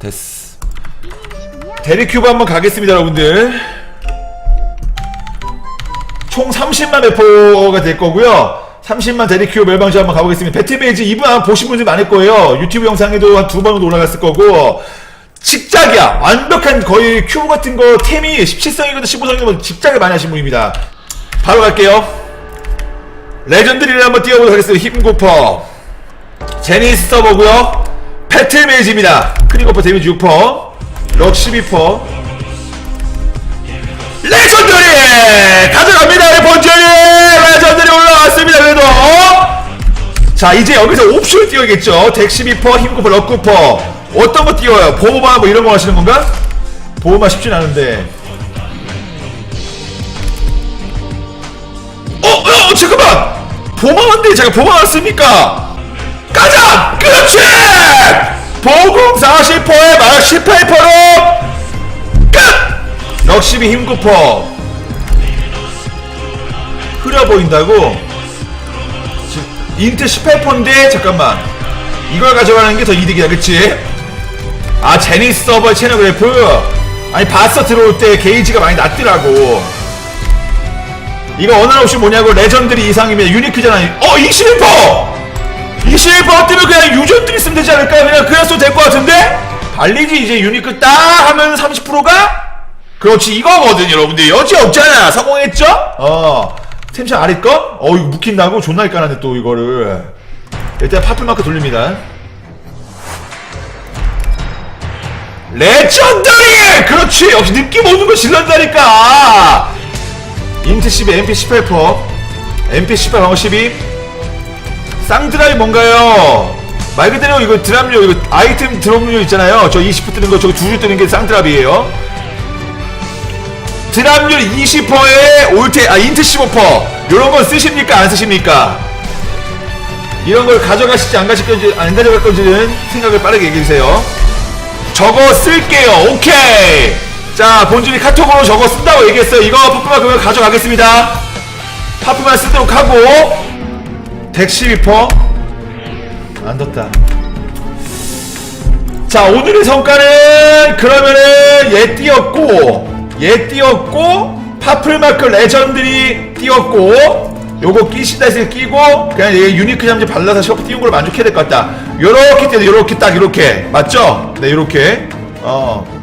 됐어. 데리큐브 한번 가겠습니다 여러분들. 총 30만 배포가 될 거고요. 30만 데리큐브 멸방지 한번 가보겠습니다. 배틀메이지 이분 아마 보신 분들 많을 거예요. 유튜브 영상에도 한 두 번 정도 올라갔을 거고 직작이야. 완벽한 거의 큐브 같은 거 템이 17성이거든 15성이면 직작을 많이 하신 분입니다. 바로 갈게요. 레전드리를 한번 띄워보도록 하겠습니다. 힘고퍼. 제니스 서버고요 배틀 메이지입니다 크리고퍼 데미지 6퍼 럭 12퍼 레전드리 가져갑니다 번째리 레전드리 올라왔습니다 그래도 자 이제 여기서 옵션 띄워야겠죠 덱 12퍼 힘고퍼 럭 9퍼 어떤 거 띄워요 보호마 뭐 이런 거 하시는 건가? 보호마 쉽진 않은데 어, 어, 잠깐만! 보마인데 제가 보마 왔습니까? 가자! 그렇지! 보공 40%에 마력 18%로 끝! 럭시비 힘구퍼 흐려 보인다고? 인트 18%인데 잠깐만 이걸 가져가는 게 더 이득이야 그치? 아 제니스 서버 채널 그래프 아니 봤어 들어올 때 게이지가 많이 낮더라고 이거 원하는 옵션 뭐냐고 레전드리 이상이면 유니크잖아 어 21%! 21% 뜨면 그냥 유전들이 쓰면 되지 않을까? 그냥 그냥 써도 될것 같은데? 발리지 이제 유니크 딱 하면 30%가? 그렇지 이거거든 여러분들 여지 없잖아 성공했죠? 어 텐션 아래 거? 어 이거 묵힌다고 존나 깔아네 또 이거를 일단 파플마크 돌립니다 레전더리! 그렇지 역시 느낌 오는 거 질런다니까 인트 12, MP 18%, MP 18, 방어 12. 쌍드라이 뭔가요? 말 그대로 이거 드랍료, 이거 아이템 드롭료 있잖아요. 저 20% 뜨는 거, 저기 두줄 뜨는 게 쌍드랍이에요. 드랍률 20%에 올테, 아, 인트 15%. 요런 건 쓰십니까? 안 쓰십니까? 이런 걸 가져가실지 안 가실 건지, 안 가져갈 건지는 생각을 빠르게 얘기해주세요. 저거 쓸게요. 오케이. 자, 본준이 카톡으로 저거 쓴다고 얘기했어요. 이거 파프만 그거 가져가겠습니다. 파프만 쓰도록 하고 덱 12퍼 안 뒀다. 자, 오늘의 성과는 그러면은 얘 띄었고 얘 띄었고 파플마크 레전드리 띄었고 요거 끼시다 해서 끼고 그냥 얘 유니크 잠재 발라서 셔프 띄운 걸로 만족해야 될 것 같다. 요렇게 띄어 요렇게 딱 요렇게 맞죠? 네, 요렇게 어